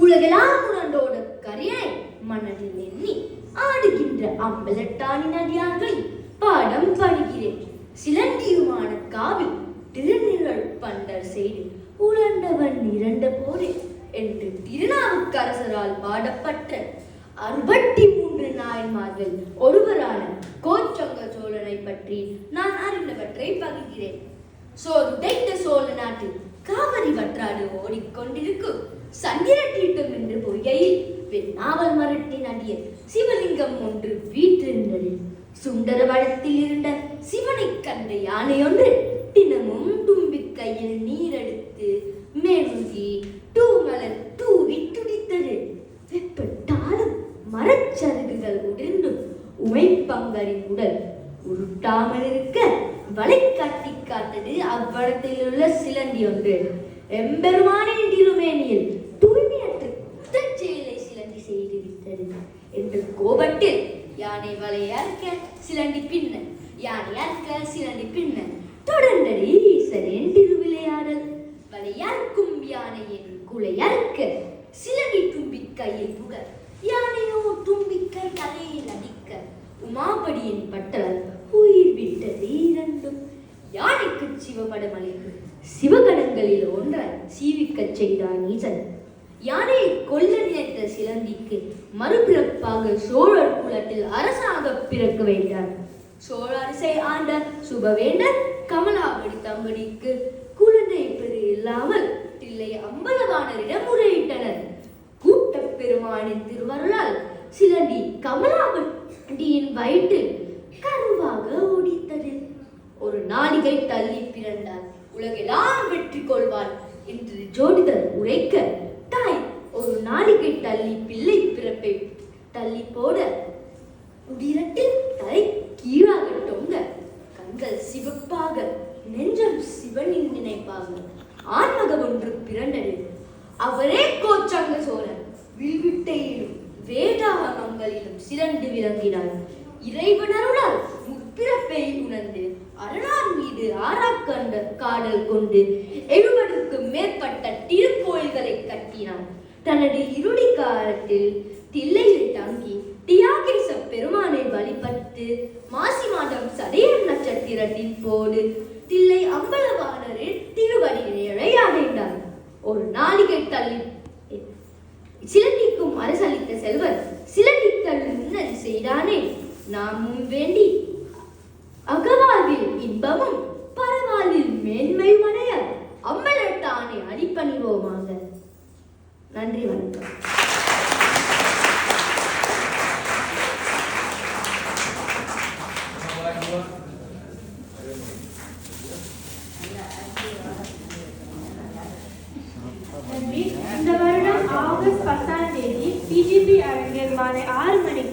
உலகெல்லாம் உணர்ந்தோட கரையை மனதில் எண்ணி ஆடுகின்ற அம்பலட்டாணி அடியார்களை பாடம் படுகிறேன் சிலந்தியுமான காவில் திருநிழல் பண்டர் செய்து உழண்டவன் இரண்ட போரே என்று திருநாவுக்கரசரால் பாடப்பட்ட அறுபத்தி மூன்று நாயன்மார்கள் ஒருவரான கோச்சங்க சோழனை பற்றி நான் அறிந்தவற்றை பகிர்கிறேன். சோ தைத்த சோழ நாட்டில் காவிரி வற்றாடு ஓடிக்கொண்டிருக்கும் சந்திரட்டி என்று பொய்கையில் பெண்ணாவல் மரட்டி நடிய சிவலிங்கம் ஒன்று வீற்றிருந்தது. சுந்தர வளத்தில் இருந்த சிவனை கண்ட யானை ஒன்று தினமும் தும்பிக்கையில் நீரெடுத்து மெழுகி தூமலர் தூவி துடித்தது. வெப்பட்டாலும் மரச்சருகுகள் உதிர்ந்தும் உமைப்பங்கரின் உடல் உருட்டாமல் இருக்க வலை காட்டி காத்தது அவ்வளத்தில் உள்ள சிலந்தி ஒன்று. எம்பெருமானின் திருமேனியில் செய்து விட்டது. என்று கோபட்டு யானை வலையறுக்க சிலண்டி பின்ன யானை அறுக்க சிலந்தி பின்ன தொடர்ந்தடி ஈசனின் திருவிளையாடல் வலையறுக்கும் யானையின் குலையறுக்க தும்பி தும்பிக்கையில் புக யானையோ தும்பிக்கை தலையில் அடிக்க உமாபடியின் பட்டலர் உயிர் விட்டது இரண்டும் யானைக்கு சிவபடம் சிவகணங்களில் ஒன்றாய் சீவிக்கச் செய்தான் ஈசன் யானை கொல்ல நினைத்த சிலந்திக்கு மறுபிறப்பாக சோழர் குலத்தில் அரசாக பிறக்க வேண்டார் சோழ அரசை ஆண்ட சுபவேண்டர் கமலாவடி தம்படிக்கு குழந்தை பெரு இல்லாமல் தில்லை அம்பலவாணரிடம் முறையிட்டனர். கூட்ட பெருமானின் திருவருளால் சிலந்தி கமலாவடியின் வயிற்றில் கருவாக ஒடித்தது. ஒரு நாளிகை தள்ளி பிறந்தார். உலகெல்லாம் வெற்றி கொள்வார் என்று ஜோடிதர் உரைக்க நாளைக்கு தள்ளி பிள்ளை பிறப்பை தள்ளி போட உதிரத்தில் தலை கீழாக தொங்க கண்கள் சிவப்பாக நெஞ்சம் சிவனின் நினைப்பாக. ஆன்மக ஒன்று பிறந்தது. அவரே கோச்சாங்க சோழன். வில்விட்டையிலும் வேதாகமங்களிலும் சிறந்து விளங்கினார். இறைவனருளால் முப்பிறப்பை உணர்ந்து அரணார் மீது ஆறாக்கண்ட காடல் கொண்டு எழுபதுக்கும் மேற்பட்ட திருக்கோயில்களை கட்டி தனது இருடி காலத்தில் தில்லையில் தங்கி தியாகேச பெருமானை வழிபட்டு மாசி மாதம் சதயம் நட்சத்திரத்தின் போது தில்லை அம்பலவாணரின் திருவடிகளை அடைந்தார் ஒரு நாளிகை தள்ளி சிலந்திக்கும் அரசளித்த செல்வர் சிலந்திக்கல் முன்னறி செய்தானே நாமும் வேண்டி அகவாழ்வில் இன்பமும் இந்த வருடம் ஆகஸ்ட் பத்தாம் தேதி பிஜிபி அரங்கில் மாலை ஆறு மணிக்கு